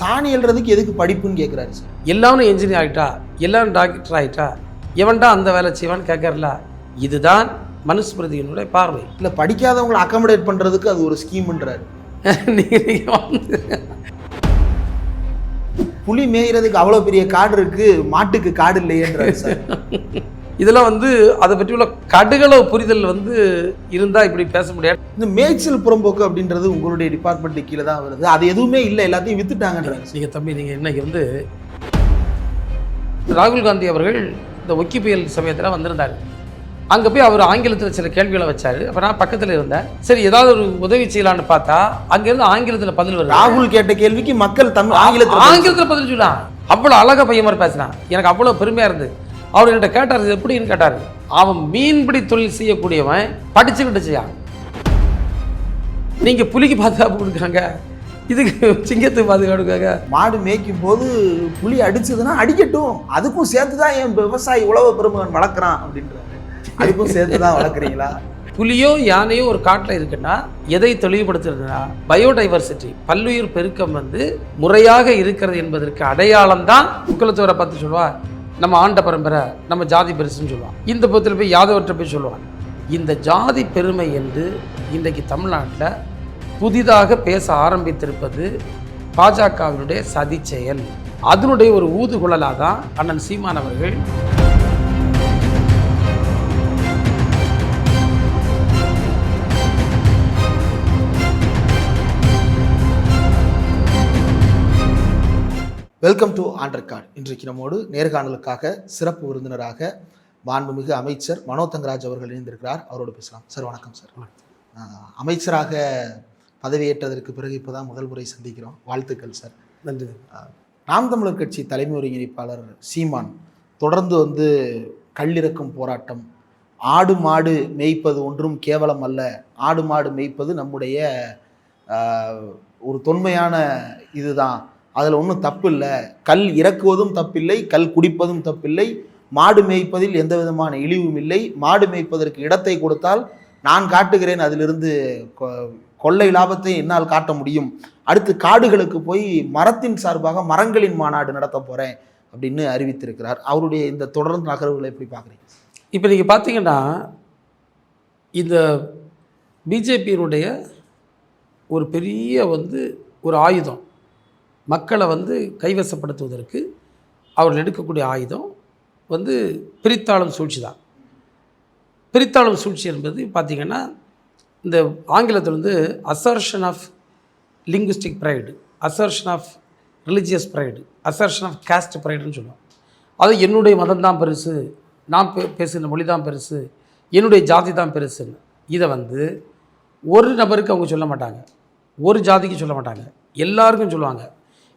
சாணி எழுறதுக்கு எதுக்கு படிப்புன்னு கேட்குறாரு சார். எல்லாரும் என்ஜினியர் ஆகிட்டா எல்லாரும் டாக்டர் ஆகிட்டா எவன்டா அந்த வேலை செய்வான்னு கேட்கறல இதுதான் மனுஸ்மிருதியினுடைய பார்வை. இல்லை படிக்காதவங்களை அக்கமடேட் பண்ணுறதுக்கு அது ஒரு ஸ்கீம்ன்றாரு புலி மேய்கிறதுக்கு அவ்வளோ பெரிய காடு இருக்கு மாட்டுக்கு காடு இல்லையேன்றாரு சார். இதெல்லாம் வந்து அதை பற்றி உள்ள கடுகளவு புரிதல் வந்து இருந்தால் இப்படி பேச முடியாது. இந்த மேய்ச்சல் புறம்போக்கு அப்படின்றது உங்களுடைய டிபார்ட்மெண்ட் கீழே தான் வருது. அது எதுவுமே இல்லை எல்லாத்தையும் வித்துட்டாங்கன்றாரு நீங்கள் தம்பி நீங்கள் இன்னைக்கு வந்து ராகுல் காந்தி அவர்கள் இந்த ஒக்கி புயல் சமயத்தில் வந்திருந்தார். அங்கே போய் அவர் ஆங்கிலத்தில் சில கேள்விகளை வச்சார். அப்போ நான் பக்கத்தில் இருந்தேன். சரி ஏதாவது ஒரு உதவி செய்யலான்னு பார்த்தா அங்கேருந்து ஆங்கிலத்தில் பதில் வருது. ராகுல் கேட்ட கேள்விக்கு மக்கள் தமிழ் ஆங்கிலத்தில் ஆங்கிலத்தில் பதில் சொல்லலாம். அவ்வளோ அழகா பையன் மாதிரி பேசினான் எனக்கு அவ்வளோ பெருமையாக இருந்து அவர் என்கிட்ட கேட்டார் இது எப்படின்னு கேட்டார். அவன் மீன்பிடி தொழில் செய்யக்கூடியவன் படிச்சுக்கிட்டு செய்யான் நீங்கள் புலிக்கு பாதுகாப்பு கொடுக்குறாங்க. இதுக்கு சிங்கத்துக்கு பாதுகாப்பு கொடுக்காங்க மாடு மேய்க்கும் போது புலி அடிச்சதுன்னா அடிக்கட்டும். அதுக்கும் சேர்த்து தான் என் விவசாயி உழவு பெருமகன் வளர்க்குறான் அப்படின்றாரு. அதுக்கும் சேர்த்து தான் வளர்க்குறீங்களா? புலியோ யானையோ ஒரு காட்டில் இருக்குன்னா எதை தெளிவுபடுத்துறதுன்னா பயோடைவர்சிட்டி பல்லுயிர் பெருக்கம் வந்து முறையாக இருக்கிறது என்பதற்கு அடையாளம் தான் முக்குலத்தோரை பார்த்து சொல்லுவா நம்ம ஆண்ட பரம்பரை நம்ம ஜாதி பெருசுன்னு சொல்லுவான் இந்த பக்கத்தில் போய் யாதவற்றை போய் சொல்லுவான் இந்த ஜாதி பெருமை என்று இன்றைக்கு தமிழ்நாட்டில் புதிதாக பேச ஆரம்பித்திருப்பது பாஜகவினுடைய சதி செயல் அதனுடைய ஒரு ஊதுகுழலாக தான் அண்ணன் சீமான் அவர்கள் வெல்கம் டு ஆண்டர்கார்டு இன்றைக்கு நம்மோடு நேர்காணலுக்காக சிறப்பு விருந்தினராக மாண்புமிகு அமைச்சர் மனோ தங்கராஜ் அவர்கள் இணைந்திருக்கிறார். அவரோடு பேசலாம். சார் வணக்கம் சார். அமைச்சராக பதவியேற்றதற்கு பிறகு இப்போதான் முதல் முறை சந்திக்கிறோம். வாழ்த்துக்கள் சார். நன்றி. நாம் தமிழர் கட்சி தலைமை ஒருங்கிணைப்பாளர் சீமான் தொடர்ந்து வந்து கல்லிறக்கும் போராட்டம் ஆடு மாடு மேய்ப்பது ஒன்றும் கேவலம் அல்ல. ஆடு மாடு மேய்ப்பது நம்முடைய ஒரு தொன்மையான இதுதான். அதில் ஒன்றும் தப்பு இல்லை. கல் இறக்குவதும் தப்பில்லை கல் குடிப்பதும் தப்பில்லை மாடு மேய்ப்பதில் எந்த விதமான இழிவும் இல்லை. மாடு மேய்ப்பதற்கு இடத்தை கொடுத்தால் நான் காட்டுகிறேன் அதிலிருந்து கொ- கொள்ளை லாபத்தை என்னால் காட்ட முடியும். அடுத்து காடுகளுக்கு போய் மரத்தின் சார்பாக மரங்களின் மாநாடு நடத்த போகிறேன் அப்படின்னு அறிவித்திருக்கிறார். அவருடைய இந்த தொடர்ந்து நகர்வுகளை எப்படி பார்க்குறீங்க? இப்போ நீங்கள் பார்த்தீங்கன்னா இந்த பிஜேபியினுடைய ஒரு பெரிய வந்து ஒரு ஆயுதம். மக்களை வந்து கைவசப்படுத்துவதற்கு அவர்கள் எடுக்கக்கூடிய ஆயுதம் வந்து பிரித்தாளும் சூழ்ச்சி தான் பிரித்தாளும் சூழ்ச்சி என்பது பார்த்திங்கன்னா இந்த ஆங்கிலத்தில் வந்து assertion of linguistic pride assertion of religious pride assertion of caste ப்ரைடுன்னு சொல்லுவோம். அது என்னுடைய மதம் தான் பெருசு நான் பே பேசுகிற மொழி தான் பெருசு என்னுடைய ஜாதி தான் பெருசுன்னு. இதை வந்து ஒரு நபருக்கு அவங்க சொல்ல மாட்டாங்க. ஒரு ஜாதிக்கு சொல்ல மாட்டாங்க. எல்லாருக்கும் சொல்லுவாங்க.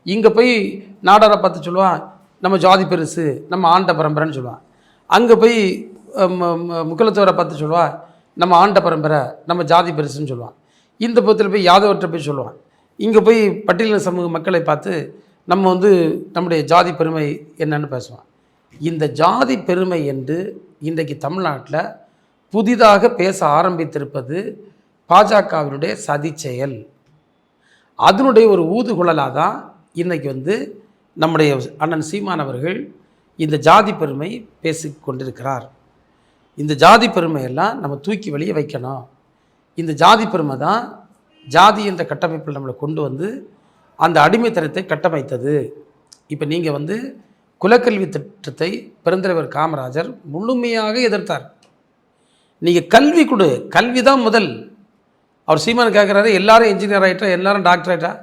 இங்கே போய் நாடாரை பார்த்து சொல்லுவான் நம்ம ஜாதி பெருசு நம்ம ஆண்ட பரம்பரைன்னு சொல்லுவான். அங்கே போய் அஹ், பார்த்து சொல்லுவான் நம்ம ஆண்ட பரம்பரை நம்ம ஜாதி பெருசுன்னு சொல்லுவான். இந்த புறத்தில் போய் யாதவற்றை போய் சொல்லுவான். இங்கே போய் பட்டியலின சமூக மக்களை பார்த்து நம்ம வந்து நம்முடைய ஜாதி பெருமை என்னன்னு பேசுவான். இந்த ஜாதி பெருமை என்று இன்றைக்கு தமிழ்நாட்டில் புதிதாக பேச ஆரம்பித்திருப்பது பாஜகவினுடைய சதி செயல் அதனுடைய ஒரு ஊதுகுழலாக தான் இன்றைக்கி வந்து நம்முடைய அண்ணன் சீமான் அவர்கள் இந்த ஜாதி பெருமை பேசி கொண்டிருக்கிறார். இந்த ஜாதி பெருமையெல்லாம் நம்ம தூக்கி வெளியே வைக்கணும். இந்த ஜாதி பெருமை தான் ஜாதி என்ற கட்டமைப்பில் நம்மளை கொண்டு வந்து அந்த அடிமைத்தனத்தை கட்டமைத்தது. இப்போ நீங்கள் வந்து குலக்கல்வி திட்டத்தை பெருந்தலைவர் காமராஜர் முழுமையாக எதிர்த்தார். நீங்கள் கல்வி கொடு கல்வி தான் முதல். அவர் சீமான் கேட்குறாரு எல்லாரும் இன்ஜினியர் ஆகிட்டா எல்லாரும் டாக்டர் ஆகிட்டா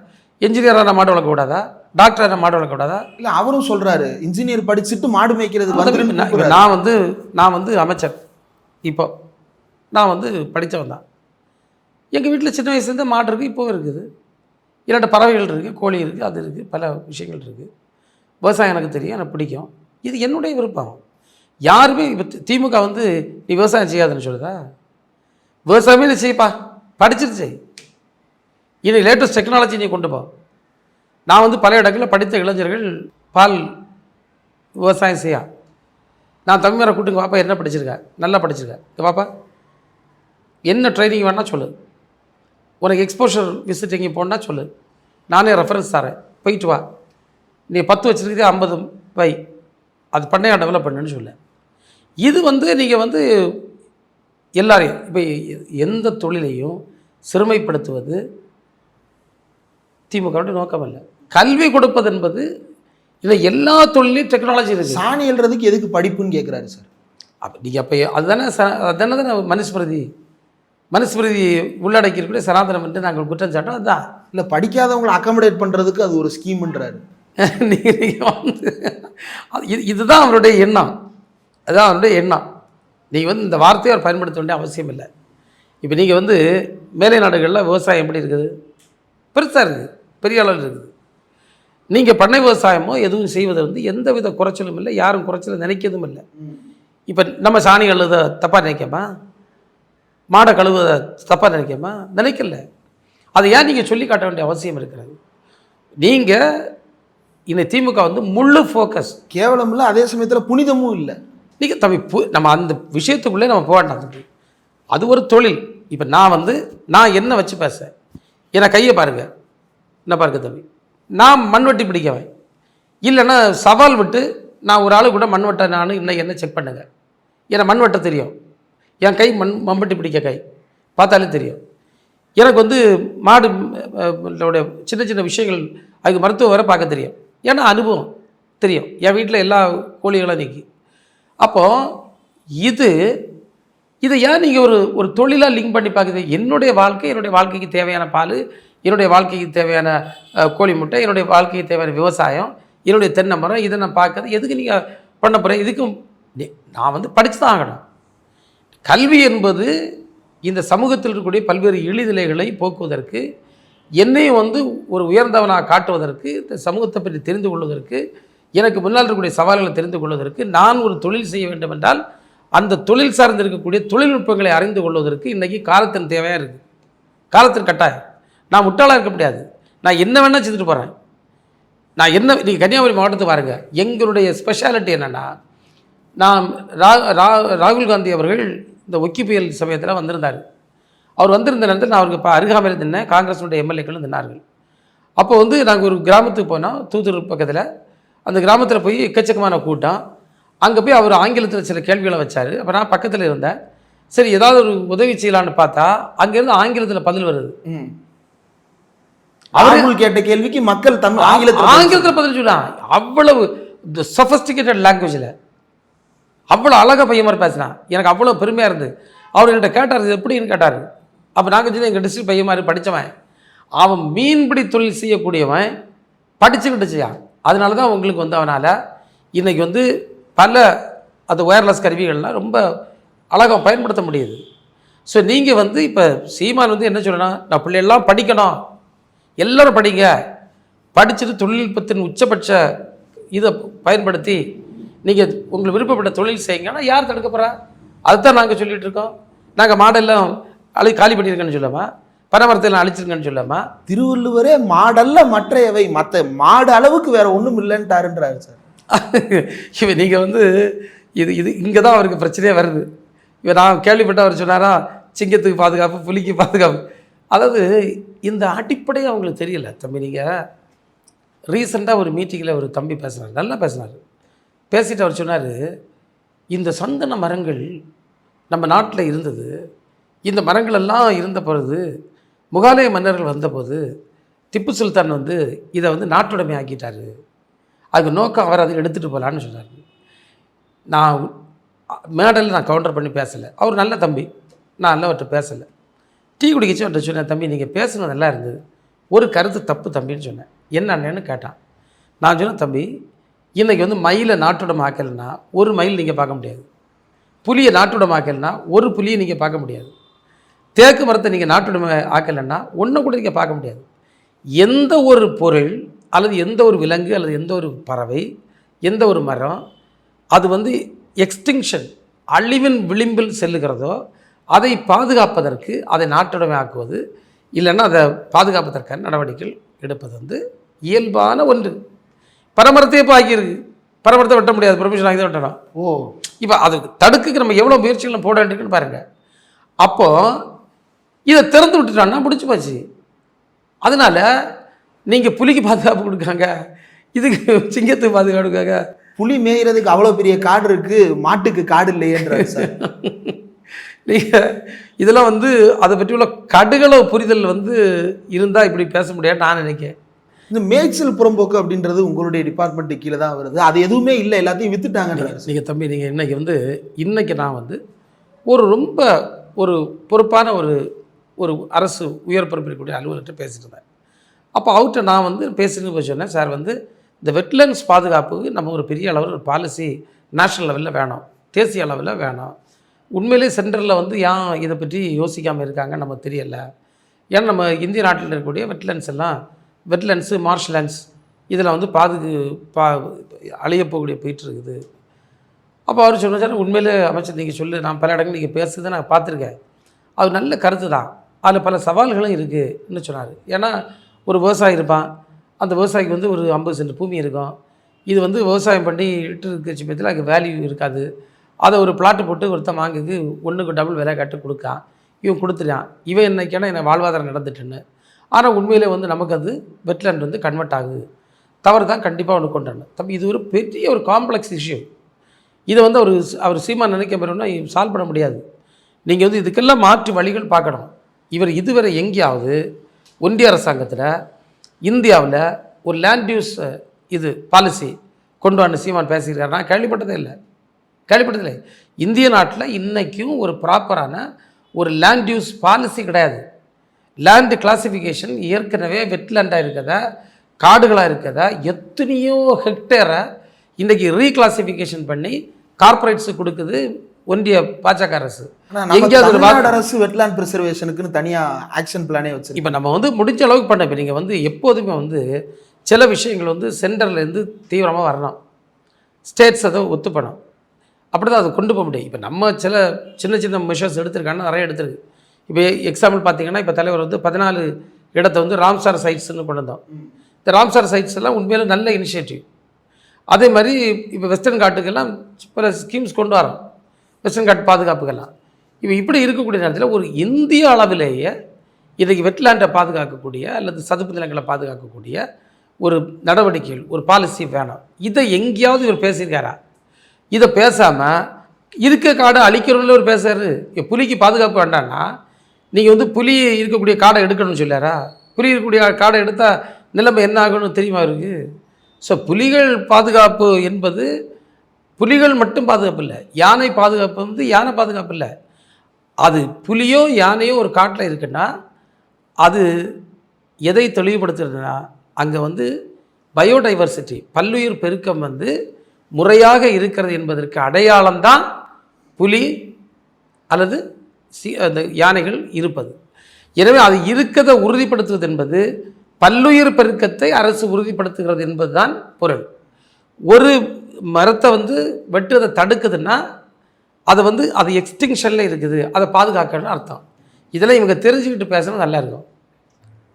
இன்ஜினியராக மாடு வளர்க்கக்கூடாதா? டாக்டராக மாடு வளர்க்கக்கூடாதா? இல்லை அவரும் சொல்றாரு. இன்ஜினியர் படிச்சுட்டு மாடு வந்துருன்னு நான் வந்து நான் வந்து அமைச்சர். இப்போ நான் வந்து படித்தவன் தான். எங்கள் வீட்டில் சின்ன வயசுலேருந்து மாடு இருக்குது இப்போவும் இருக்குது. இல்லாட்ட பறவைகள் இருக்குது கோழி இருக்குது அது இருக்குது பல விஷயங்கள் இருக்குது விவசாயம் எனக்கு தெரியும் எனக்கு பிடிக்கும். இது என்னுடைய விருப்பம். யாருமே இப்போ திமுக வந்து நீ விவசாயம் செய்யாதுன்னு சொல்லுதா? விவசாயமே நீ செய்ப்பா. படிச்சுட்டு செய். இன்னைக்கு லேட்டஸ்ட் டெக்னாலஜி நீ கொண்டு போ. நான் வந்து பல இடங்களில் படித்த இளைஞர்கள் பால் விவசாயம் செய்யா. நான் தமிழரை கூட்டுங்க பாப்பா என்ன படிச்சிருக்க? நல்லா படிச்சிருக்க. இங்கே பாப்பா என்ன ட்ரைனிங் வேணால் சொல்லு. உனக்கு எக்ஸ்போஷர் விசிட்டிங் போனால் சொல்லு. நானே ரெஃபரன்ஸ் தரேன். போயிட்டு வா. நீ பத்து வச்சுருக்கதே ஐம்பது பை. அது பண்ணையா டெவலப் பண்ணுன்னு சொல்ல. இது வந்து நீங்கள் வந்து எல்லாரையும் இப்போ எந்த தொழிலையும் சிறுமைப்படுத்துவது திமுகவுடைய நோக்கம் அல்ல. கல்வி கொடுப்பது என்பது இல்லை எல்லா தொழிலையும் டெக்னாலஜி இருக்குது சாணி எழுறதுக்கு எதுக்கு படிப்புன்னு கேட்குறாரு சார். அப்போ நீங்கள் அப்போ அதுதானே ச அதுதானே தானே மனுஸ்மிருதி மனுஸ்மிருதி உள்ளடக்கியிருக்கூடிய சனாதனம் என்று நாங்கள் குற்றம் சாட்டோம் அதுதான். இல்லை படிக்காதவங்களை அக்கமடேட் பண்ணுறதுக்கு அது ஒரு ஸ்கீம்ன்றாரு நீங்கள் வந்து அது இது இதுதான் அவருடைய எண்ணம். அதுதான் அவருடைய எண்ணம். நீங்கள் வந்து இந்த வார்த்தையை அவர் பயன்படுத்த வேண்டிய அவசியம் இல்லை. இப்போ நீங்கள் வந்து மேலை நாடுகளில் விவசாயம் எப்படி இருக்குது? பெருசாக இருக்குது. பெரிய அளவில் இருக்குது. நீங்கள் பண்ணை விவசாயமோ எதுவும் செய்வது வந்து எந்த வித குறைச்சலும் இல்லை யாரும் குறைச்சலும் நினைக்கிறதும் இல்லை. இப்போ நம்ம சாணி கழுத தப்பாக நினைக்கமா மாடை கழுவுத தப்பாக நினைக்கமா நினைக்கல. அதை ஏன் நீங்கள் சொல்லி காட்ட வேண்டிய அவசியம் இருக்கிறது? நீங்கள் இந்த திமுக வந்து முழு ஃபோக்கஸ் கேவலம் இல்லை அதே சமயத்தில் புனிதமும் இல்லை. நீங்கள் தம்பி பு நம்ம அந்த விஷயத்துக்குள்ளே நம்ம போக வேண்டாம் தம்பி. அது ஒரு தொழில். இப்போ நான் வந்து நான் என்ன வச்சு பேச என்னை கையை பாருங்க. என்ன பார்க்க தம்பி. நான் மண்வெட்டி பிடிக்கவன். இல்லைன்னா சவால் விட்டு நான் ஒரு ஆளு கூட மண்வெட்டை நான் இல்லை என்ன செக் பண்ணுங்க. ஏன்னா மண்வெட்ட தெரியும். என் கை மண் மம்பட்டி பிடிக்க கை. பார்த்தாலே தெரியும். எனக்கு வந்து மாடு சின்ன சின்ன விஷயங்கள் அதுக்கு மருத்துவம் வர பார்க்க தெரியும். ஏன்னா அனுபவம் தெரியும். என் வீட்டில் எல்லா கோழிகளும் நிற்கி அப்போது இது இதை ஏன் நீங்கள் ஒரு ஒரு தொழிலாக லிங்க் பண்ணி பார்க்குது என்னுடைய வாழ்க்கை என்னுடைய வாழ்க்கைக்கு தேவையான பால். என்னுடைய வாழ்க்கைக்கு தேவையான கோழி முட்டை என்னுடைய வாழ்க்கைக்கு தேவையான விவசாயம் என்னுடைய தென்னை மரம் இதை நான் பார்க்கறது. எதுக்கு நீங்கள் பண்ண போகிறேன் இதுக்கும் நான் வந்து படித்து தான் ஆகணும். கல்வி என்பது இந்த சமூகத்தில் இருக்கக்கூடிய பல்வேறு இழிநிலைகளை போக்குவதற்கு என்னையும் வந்து ஒரு உயர்ந்தவனாக காட்டுவதற்கு இந்த சமூகத்தை பற்றி தெரிந்து கொள்வதற்கு எனக்கு முன்னால் இருக்கக்கூடிய சவால்களை தெரிந்து கொள்வதற்கு நான் ஒரு தொழில் செய்ய வேண்டும் என்றால் அந்த தொழில் சார்ந்து இருக்கக்கூடிய தொழில்நுட்பங்களை அறிந்து கொள்வதற்கு இன்றைக்கி காலத்தின் தேவையாக இருக்குது காலத்தின் கட்டாயம். நான் முட்டாளாக இருக்க முடியாது. நான் என்ன வேணால் செஞ்சுட்டு போகிறேன் நான் என்ன நீங்கள் கன்னியாகுமரி மாவட்டத்தை பாருங்கள் எங்களுடைய ஸ்பெஷாலிட்டி என்னென்னா நான் ரா ரா- ராகுல் காந்தி அவர்கள் இந்த ஒக்கி புயல் சமயத்தில் வந்திருந்தார். அவர் வந்திருந்த நேரத்தில் நான் அவருக்கு இப்போ அருகாமையில் நின்னேன். காங்கிரஸுடைய எம்எல்ஏக்களும் நின்னார்கள். அப்போ வந்து நாங்கள் ஒரு கிராமத்துக்கு போனோம் தூத்துக்குடி பக்கத்தில் அந்த கிராமத்தில் போய் எக்கச்சக்கமான கூட்டம். அங்கே போய் அவர் ஆங்கிலத்தில் சில கேள்விகளை வச்சார். அப்போ நான் பக்கத்தில் இருந்தேன். சரி ஏதாவது ஒரு உதவி செய்யலான்னு பார்த்தா அங்கேருந்து ஆங்கிலத்தில் பதில் வருது. அவர்கள் கேட்ட கேள்விக்கு மக்கள் தமிழ் ஆங்கிலத்தில் ஆங்கிலத்தில் பதில் சொல்லலாம் அவ்வளவு சொஃபஸ்டிகேட்டட் லாங்குவேஜில் அவ்வளோ அழகாக பையன் மாதிரி பேசினான் எனக்கு அவ்வளோ பெருமையாக இருந்தது அவர் என்கிட்ட கேட்டார் இது எப்படின்னு கேட்டார். அப்போ நாங்கள் சொல்லி எங்கள் டிஸ்ட்ரிக்ட் பையன் மாதிரி படித்தவன் அவன் மீன்பிடி தொழில் செய்யக்கூடியவன் படிச்சுக்கிட்டு செய்யான் அதனால தான் உங்களுக்கு வந்து அவனால் இன்றைக்கி வந்து பல அந்த ஒயர்லெஸ் கருவிகள்லாம் ரொம்ப அழகாக பயன்படுத்த முடியுது. ஸோ நீங்கள் வந்து இப்போ சீமான் வந்து என்ன சொல்லணும் நான் பிள்ளையெல்லாம் படிக்கணும். எல்லாரும் படிங்க. படிச்சுட்டு தொழில்நுட்பத்தின் உச்சபட்ச இதை பயன்படுத்தி நீங்கள் உங்களுக்கு விருப்பப்பட்ட தொழில் செய்யுங்கன்னா யார் தடுக்க போகிறா அதுதான் நாங்கள் சொல்லிட்டு இருக்கோம். நாங்கள் மாடெல்லாம் அழி காலி பண்ணியிருக்கேன்னு சொல்லாமா? பனைமரத்தெல்லாம் அழிச்சிருக்கேன்னு சொல்லாமா? திருவள்ளுவரே மாடல்ல மற்றையவை. மற்ற மாடு அளவுக்கு வேற ஒண்ணும் இல்லைன்ட்டாருன்றாரு சார். இவன் நீங்கள் வந்து இது இது இங்கே தான் அவருக்கு பிரச்சனையே வருது. இவன் நான் கேள்விப்பட்ட அவர் சொன்னாரா சிங்கத்துக்கு பாதுகாப்பு புலிக்கு பாதுகாப்பு. அதாவது இந்த அடிப்படை அவங்களுக்கு தெரியல. தம்பி நீங்கள் ரீசெண்டாக ஒரு மீட்டிங்கில் ஒரு தம்பி பேசினார். நல்லா பேசினார். பேசிட்டு அவர் சொன்னார் இந்த சந்தன மரங்கள் நம்ம நாட்டில் இருந்தது. இந்த மரங்கள் எல்லாம் இருந்த பொழுது முகாலய மன்னர்கள் வந்தபோது திப்பு சுல்தான் வந்து இதை வந்து நாட்டுடைமை ஆக்கிட்டார். அதுக்கு நோக்கம் அவர் அதை எடுத்துகிட்டு போகலான்னு சொன்னார். நான் மேடலில் நான் கவுண்டர் பண்ணி பேசலை. அவர் நல்ல தம்பி. நான் நல்ல அவர்கிட்ட பேசலை. டீ குடிக்கச்சு அவர்கிட்ட சொன்னேன் தம்பி நீங்கள் பேசுனது நல்லா இருந்தது. ஒரு கருத்து தப்பு தம்பின்னு சொன்னேன். என்னன்னு கேட்டான். நான் சொன்னேன் தம்பி இன்றைக்கி வந்து மயிலை நாட்டுடம் ஆக்கலைன்னா ஒரு மயில் நீங்கள் பார்க்க முடியாது. புலியை நாட்டுடம் ஆக்கலைன்னா ஒரு புலியை நீங்கள் பார்க்க முடியாது. தேக்கு மரத்தை நீங்கள் நாட்டுடம் ஆக்கலைன்னா ஒன்றை கூட நீங்கள் பார்க்க முடியாது. எந்த ஒரு பொருள் அல்லது எந்த ஒரு விலங்கு அல்லது எந்த ஒரு பறவை எந்த ஒரு மரம் அது வந்து எக்ஸ்டிங்ஷன் அழிவின் விளிம்பில் செல்லுகிறதோ அதை பாதுகாப்பதற்கு அதை நாட்டுடைமை ஆக்குவது இல்லைன்னா அதை பாதுகாப்பதற்கான நடவடிக்கைகள் எடுப்பது வந்து இயல்பான ஒன்று. பரமரத்தையே இப்போ ஆக்கியிருக்கு பரமரத்தை வெட்ட முடியாது. பெர்மிஷன் ஆகி தான் வெட்டணும். ஓ. இப்போ அது தடுக்குக்கு நம்ம எவ்வளோ முயற்சிகள் போட வேண்டியிருக்குன்னு பாருங்கள் அப்போது இதை திறந்து விட்டுட்டான்னா முடிச்சு போச்சு. அதனால் நீங்கள் புலிக்கு பாதுகாப்பு கொடுக்காங்க. இதுக்கு சிங்கத்துக்கு பாதுகாப்பு கொடுக்காங்க. புலி மேய்கிறதுக்கு அவ்வளோ பெரிய காடு இருக்கு. மாட்டுக்கு காடு இல்லையேன்றாரு சார். நீங்கள் இதெல்லாம் வந்து அதை பற்றி உள்ள கடுகளவு புரிதல் வந்து இருந்தால் இப்படி பேச முடியாது நான் நினைக்கிறேன். இந்த மேய்ச்சல் புறம்போக்கு அப்படின்றது உங்களுடைய டிபார்ட்மெண்ட் கீழே தான் வருது. அது எதுவுமே இல்லை எல்லாத்தையும் வித்துட்டாங்கன்றாரு சார். நீங்கள் தம்பி நீங்கள் இன்னைக்கு வந்து இன்னைக்கு நான் வந்து ஒரு ரொம்ப ஒரு பொறுப்பான ஒரு ஒரு அரசு உயர் பொறுப்பு இருக்கக்கூடிய அலுவலர்கிட்ட பேசிட்டு இருந்தேன். அப்போ அவர்கிட்ட நான் வந்து பேசிட்டு போய் சொன்னேன் சார் வந்து இந்த வெட்லண்ட்ஸ் பாதுகாப்புக்கு நம்ம ஒரு பெரிய அளவில் ஒரு பாலிசி நேஷனல் லெவலில் வேணும் தேசிய அளவில் வேணும். உண்மையிலே சென்ட்ரலில் வந்து ஏன் இதை பற்றி யோசிக்காமல் இருக்காங்க நம்ம தெரியல. ஏன்னா நம்ம இந்திய நாட்டில் இருக்கக்கூடிய வெட்லண்ட்ஸ் எல்லாம் வெட்லண்ட்ஸு மார்ஷ்லேண்ட்ஸ் இதில் வந்து பாதுகு பா அழியப் போகக்கூடிய போயிட்டு இருக்குது. அப்போ அவர் சொன்னார் உண்மையிலே அமைச்சர் நீங்கள் சொல்லு நான் பல இடங்கள் நீங்கள் பேசுகிறத நான் பார்த்துருக்கேன். அது நல்ல கருத்து தான். அதில் பல சவால்களும் இருக்குதுன்னு சொன்னார். ஏன்னா ஒரு விவசாயி இருப்பான். அந்த விவசாயிக்கு வந்து ஒரு ஐம்பது சென்ட் பூமி இருக்கும். இது வந்து விவசாயம் பண்ணி இட்டு இருக்கிற சமயத்தில் அங்கே வேல்யூ இருக்காது. அதை ஒரு பிளாட்டு போட்டு ஒருத்தன் வாங்குக்கு ஒன்றுக்கு டபுள் விலை கட்டு கொடுக்கான் இவன் கொடுத்துட்டான். இவன் என்னைக்கான என்ன வாழ்வாதாரம் நடந்துட்டுன்னு. ஆனால் உண்மையிலே வந்து நமக்கு அது வெட்லேண்ட் வந்து கன்வெர்ட் ஆகுது. தவறு தான் கண்டிப்பாக ஒன்று கொண்டு தம்பி இது ஒரு பெரிய ஒரு காம்ப்ளெக்ஸ் இஷ்யூ இதை வந்து அவர் அவர் சீமா நினைக்க பெறணும்னா சால்வ் பண்ண முடியாது. நீங்கள் வந்து இதுக்கெல்லாம் மாற்று வழிகள் பார்க்கணும். இவர் இதுவரை எங்கேயாவது ஒன்றிய அரசாங்கத்தில் இந்தியாவில் ஒரு லேண்ட் யூஸ் இது பாலிசி கொண்டு வந்து சீமான் பேசியிருக்காரு. கேள்விப்பட்டதே இல்லை. கேள்விப்பட்டதில்லை. இந்திய நாட்டில் இன்றைக்கும் ஒரு ப்ராப்பரான ஒரு லேண்ட் யூஸ் பாலிசி கிடையாது. லேண்டு கிளாசிஃபிகேஷன் ஏற்கனவே வெட்லேண்டாக இருக்கதா காடுகளாக இருக்கதா எத்தனையோ ஹெக்டேரை இன்றைக்கி ரீகிளாசிஃபிகேஷன் பண்ணி கார்ப்பரேட்ஸுக்கு கொடுக்குது ஒன்றிய பாஜக அரசு. எங்கேயாவது அரசு வெட்லேண்ட் ப்ரிசர்வேஷனுக்குன்னு தனியா ஆக்ஷன் பிளானே வச்சிருக்கு. இப்போ நம்ம வந்து முடிஞ்ச அளவுக்கு பண்ண இப்போ நீங்கள் வந்து எப்போதுமே வந்து சில விஷயங்கள் வந்து சென்டர்லேருந்து தீவிரமாக வரணும். ஸ்டேட்ஸ் அதை ஒத்துப்பணும். அப்படி தான் அதை கொண்டு போக முடியும். இப்போ நம்ம சில சின்ன சின்ன மெஷர்ஸ் எடுத்திருக்காங்கன்னா நிறைய எடுத்திருக்கு. இப்போ எக்ஸாம்பிள் பார்த்தீங்கன்னா இப்போ தலைவர் வந்து பதினாலு இடத்த வந்து ராம்சார் சைட்ஸ்னு கொண்டு வந்தோம் இந்த ராம்சார் சைட்ஸ் எல்லாம் உண்மையில நல்ல இனிஷியேட்டிவ் அதே மாதிரி இப்போ வெஸ்டர்ன் காட்டுக்கெல்லாம் பல ஸ்கீம்ஸ் கொண்டு வரோம் வெஸ்டர்ன் காட் பாதுகாப்புக்கெல்லாம். இப்போ இப்படி இருக்கக்கூடிய நேரத்தில் ஒரு இந்திய அளவிலேயே இன்றைக்கி வெட்லாண்டை பாதுகாக்கக்கூடிய அல்லது சதுப்பு நிலங்களை பாதுகாக்கக்கூடிய ஒரு நடவடிக்கைகள் ஒரு பாலிசி வேணும். இதை எங்கேயாவது இவர் பேசியிருக்காரா? இதை பேசாமல் இருக்க காடை அழிக்கிறோம்னு ஒரு பேசுறாரு. புலிக்கு பாதுகாப்பு வேண்டான்னா நீங்கள் வந்து புலி இருக்கக்கூடிய காடை எடுக்கணும்னு சொல்லாரா புலி இருக்கக்கூடிய காடை எடுத்தால் நிலைமை என்ன ஆகும்னு தெரியுமா இருக்குது ஸோ புலிகள் பாதுகாப்பு என்பது புலிகள் மட்டும் பாதுகாப்பு இல்லை. யானை பாதுகாப்பு வந்து யானை பாதுகாப்பு இல்லை. அது புலியோ யானையோ ஒரு காட்டில் இருக்குன்னா அது எதை தெளிவுபடுத்துறதுன்னா அங்கே வந்து பயோடைவர்சிட்டி பல்லுயிர் பெருக்கம் வந்து முறையாக இருக்கிறது என்பதற்கு அடையாளம்தான் புலி அல்லது சி அந்த யானைகள் இருப்பது. எனவே அது இருக்கதை உறுதிப்படுத்துவது என்பது பல்லுயிர் பெருக்கத்தை அரசு உறுதிப்படுத்துகிறது என்பதுதான் பொருள். ஒரு மரத்தை வந்து வெட்டுறதை தடுக்குதுன்னா அதை வந்து அது எக்ஸ்டிங்ஷனில் இருக்குது. அதை பாதுகாக்கணும்னு அர்த்தம். இதெல்லாம் இவங்க தெரிஞ்சுக்கிட்டு பேசுகிறது நல்லா இருக்கும்.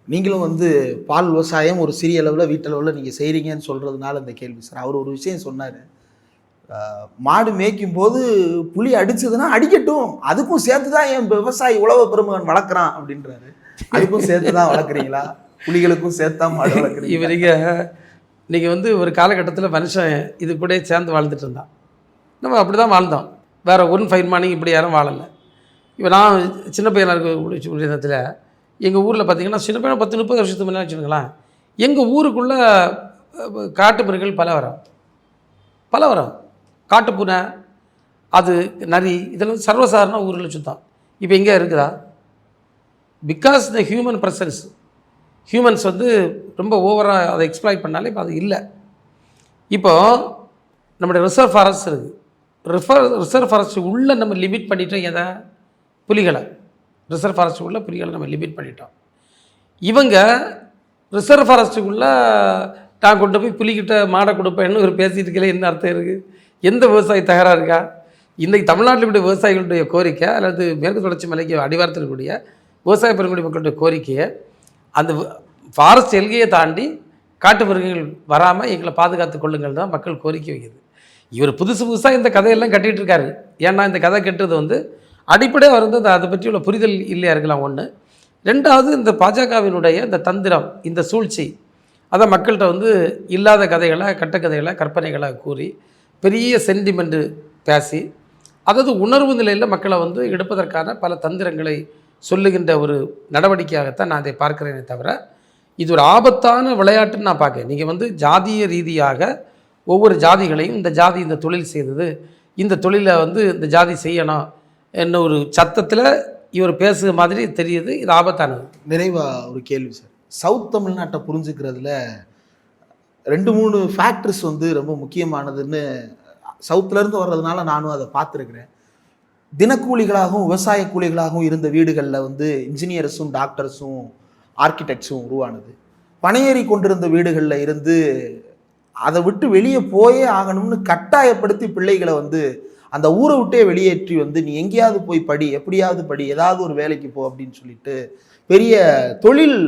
நீங்களும் வந்து பால் விவசாயம் ஒரு சிறிய அளவில் வீட்டளவில் நீங்கள் செய்கிறீங்கன்னு சொல்கிறதுனால இந்த கேள்வி சார் அவர் ஒரு விஷயம் சொன்னார் மாடு மேய்க்கும் போது புலி அடிச்சதுன்னா அடிக்கட்டும் அதுக்கும் சேர்த்து தான் என் விவசாயி உழவ பெருமகன் வளர்க்குறான் அப்படின்றாரு அதுக்கும் சேர்த்து தான் வளர்க்குறீங்களா புலிகளுக்கும் சேர்த்து தான் மாடு வளர்க்குறீங்க இவருங்க இன்றைக்கி வந்து ஒரு காலகட்டத்தில் மனுஷன் இது கூட சேர்ந்து வாழ்ந்துட்டு இருந்தான் நம்ம அப்படி தான் வாழ்ந்தோம் வேறு ஒன் ஃபைன் மார்னிங் இப்படி யாரும் வாழலை இப்போ நான் சின்ன பையனாக இருக்க நேரத்தில் எங்கள் ஊரில் பார்த்திங்கன்னா சின்ன பையன் பத்து முப்பது வருஷத்துக்கு முன்னாடி வச்சுக்கோங்களேன். எங்கள் ஊருக்குள்ளே காட்டுமிருகங்கள் பல வரும் பல வரும் காட்டுப்பூனை அது நரி இதெல்லாம் சர்வசாதாரண ஊரில் சுத்தம் இப்போ எங்கே இருக்குதா? Because the human presence humans வந்து ரொம்ப ஓவராக அதை எக்ஸ்ப்ளாய்ட் பண்ணாலே இப்போ அது இல்லை. இப்போ நம்முடைய ரிசர்வ் ஃபாரஸ்ட் இருக்குது ரிஃபர் ரிசர்வ் ஃபாரஸ்ட் உள்ளே நம்ம லிமிட் பண்ணிட்டோம் எதை? புலிகளை. ரிசர்வ் ஃபாரஸ்ட்டுக்குள்ளே புலிகளை நம்ம லிமிட் பண்ணிட்டோம். இவங்க ரிசர்வ் ஃபாரஸ்ட்டுக்குள்ளே நான் கொண்டு போய் புலிக்கிட்ட மாடை கொடுப்பேன்னு ஒரு பேசிட்டு இருக்கல என்ன அர்த்தம் இருக்குது எந்த விவசாயி தகராறு இருக்கா? இன்றைக்கி தமிழ்நாட்டில் உள்ள விவசாயிகளுடைய கோரிக்கை அல்லது மேற்கு தொடர்ச்சி மலைக்கு அடிவாரத்தில் இருக்கக்கூடிய விவசாய பெருங்குடி மக்களுடைய கோரிக்கையை அந்த ஃபாரஸ்ட் எல்கையை தாண்டி காட்டு மிருகங்கள் வராமல் எங்களை பாதுகாத்து கொள்ளுங்கள் தான் மக்கள் கோரிக்கை வைக்குது இவர் புதுசு புதுசாக இந்த கதையெல்லாம் கட்டிகிட்டு இருக்காரு. ஏன்னா இந்த கதை கட்டுறது வந்து அடிப்படையாக அவர் வந்து அந்த அதை பற்றி உள்ள புரிதல் இல்லையா இருக்கலாம் ஒன்று ரெண்டாவது இந்த பாஜகவினுடைய இந்த தந்திரம் இந்த சூழ்ச்சி அதை மக்கள்கிட்ட வந்து இல்லாத கதைகளை கட்டக்கதைகளை கற்பனைகளை கூறி பெரிய சென்டிமெண்ட்டு பேசி அதாவது உணர்வு நிலையில் மக்களை வந்து எடுப்பதற்கான பல தந்திரங்களை சொல்லுகின்ற ஒரு நடவடிக்கையாகத்தான் நான் அதை பார்க்குறேனே தவிர இது ஒரு ஆபத்தான விளையாட்டுன்னு நான் பார்க்கேன் நீங்கள் வந்து ஜாதிய ரீதியாக ஒவ்வொரு ஜாதிகளையும் இந்த ஜாதி இந்த தொழில் செய்தது இந்த தொழிலை வந்து இந்த ஜாதி செய்யணும் என்ன ஒரு சத்தத்தில் இவர் பேசுகிற மாதிரி தெரியுது இது ஆபத்தானது. நிறைவாக ஒரு கேள்வி சார். சவுத் தமிழ்நாட்டை புரிஞ்சுக்கிறதுல ரெண்டு மூணு ஃபேக்டர்ஸ் வந்து ரொம்ப முக்கியமானதுன்னு சவுத்துலேருந்து வர்றதுனால நானும் அதை பார்த்துருக்குறேன். தினக்கூலிகளாகவும் விவசாய கூலிகளாகவும் இருந்த வீடுகளில் வந்து இன்ஜினியர்ஸும் டாக்டர்ஸும் ஆர்கிடெக்ட்ஸும் உருவானது. பனையேறி கொண்டிருந்த வீடுகளில் இருந்து அதை விட்டு வெளியே போயே ஆகணும்னு கட்டாயப்படுத்தி பிள்ளைகளை வந்து அந்த ஊரை விட்டே வெளியேற்றி வந்து நீ எங்கேயாவது போய் படி எப்படியாவது படி ஏதாவது ஒரு வேலைக்கு போ அப்படின்னு சொல்லிட்டு பெரிய தொழில்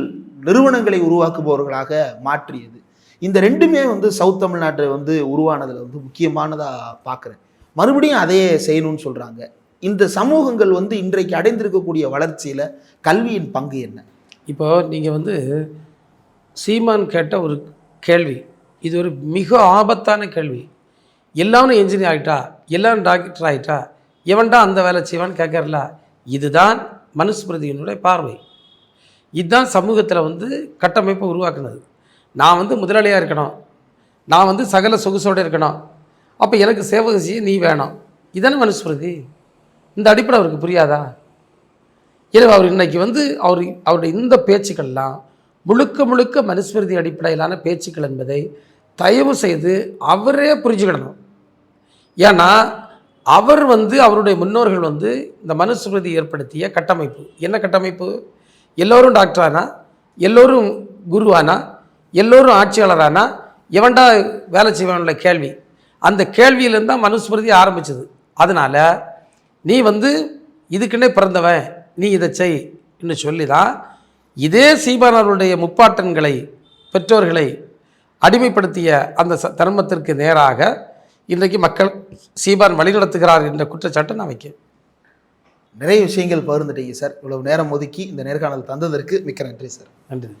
நிறுவனங்களை உருவாக்குபவர்களாக மாற்றியது. இந்த ரெண்டுமே வந்து சவுத் தமிழ்நாட்டை வந்து உருவானதில் வந்து முக்கியமானதாக பார்க்குறேன் மறுபடியும் அதையே செய்யணும்னு சொல்கிறாங்க இந்த சமூகங்கள் வந்து இன்றைக்கு அடைந்திருக்கக்கூடிய வளர்ச்சியில் கல்வியின் பங்கு என்ன? இப்போ நீங்கள் வந்து சீமான் கேட்ட ஒரு கேள்வி. இது ஒரு மிக ஆபத்தான கேள்வி. எல்லாரும் என்ஜினியர் ஆகிட்டா எல்லாரும் டாக்டர் ஆகிட்டா எவன்டா அந்த வேலை செய்வான்னு கேட்கறல இதுதான் மனுஸ்மிருதியினுடைய பார்வை. இதுதான் சமூகத்தில் வந்து கட்டமைப்பை உருவாக்குனது. நான் வந்து முதலாளியாக இருக்கணும். நான் வந்து சகல சொகுசோடு இருக்கணும். அப்போ எனக்கு சேவகம் செய்ய நீ வேணும். இதானே மனுஸ்மிருதி? இந்த அடிப்படை அவருக்கு புரியாதா? எனவே அவர் இன்னைக்கு வந்து அவர் அவருடைய இந்த பேச்சுக்கள்லாம் முழுக்க முழுக்க மனுஸ்மிருதி அடிப்படையிலான பேச்சுக்கள் என்பதை தயவு செய்து அவரே புரிஞ்சுக்கிடணும். ஏன்னா அவர் வந்து அவருடைய முன்னோர்கள் வந்து இந்த மனுஸ்மிருதி ஏற்படுத்திய கட்டமைப்பு. என்ன கட்டமைப்பு? எல்லோரும் டாக்டரானா? எல்லோரும் குருவானா? எல்லோரும் ஆட்சியாளரானா? எவன்டா வேலை செய்வான்ல கேள்வி. அந்த கேள்வியிலேருந்து தான் மனுஸ்மிருதி ஆரம்பிச்சது. அதனால் நீ வந்து இதுக்குன்னே பிறந்தவன் நீ இதை செய் சொல்லி தான் இதே சீபானவருடைய முப்பாட்டன்களை பெற்றோர்களை அடிமைப்படுத்திய அந்த ச தர்மத்திற்கு நேராக இன்றைக்கு மக்கள் சீபான் வழிநடத்துகிறார் என்ற குற்றச்சாட்டை நான் வைக்கிறேன். நிறைய விஷயங்கள் பகிர்ந்துட்டீங்க சார். இவ்வளவு நேரம் ஒதுக்கி இந்த நேர்காணல் தந்ததற்கு மிக்க நன்றி சார். நன்றி.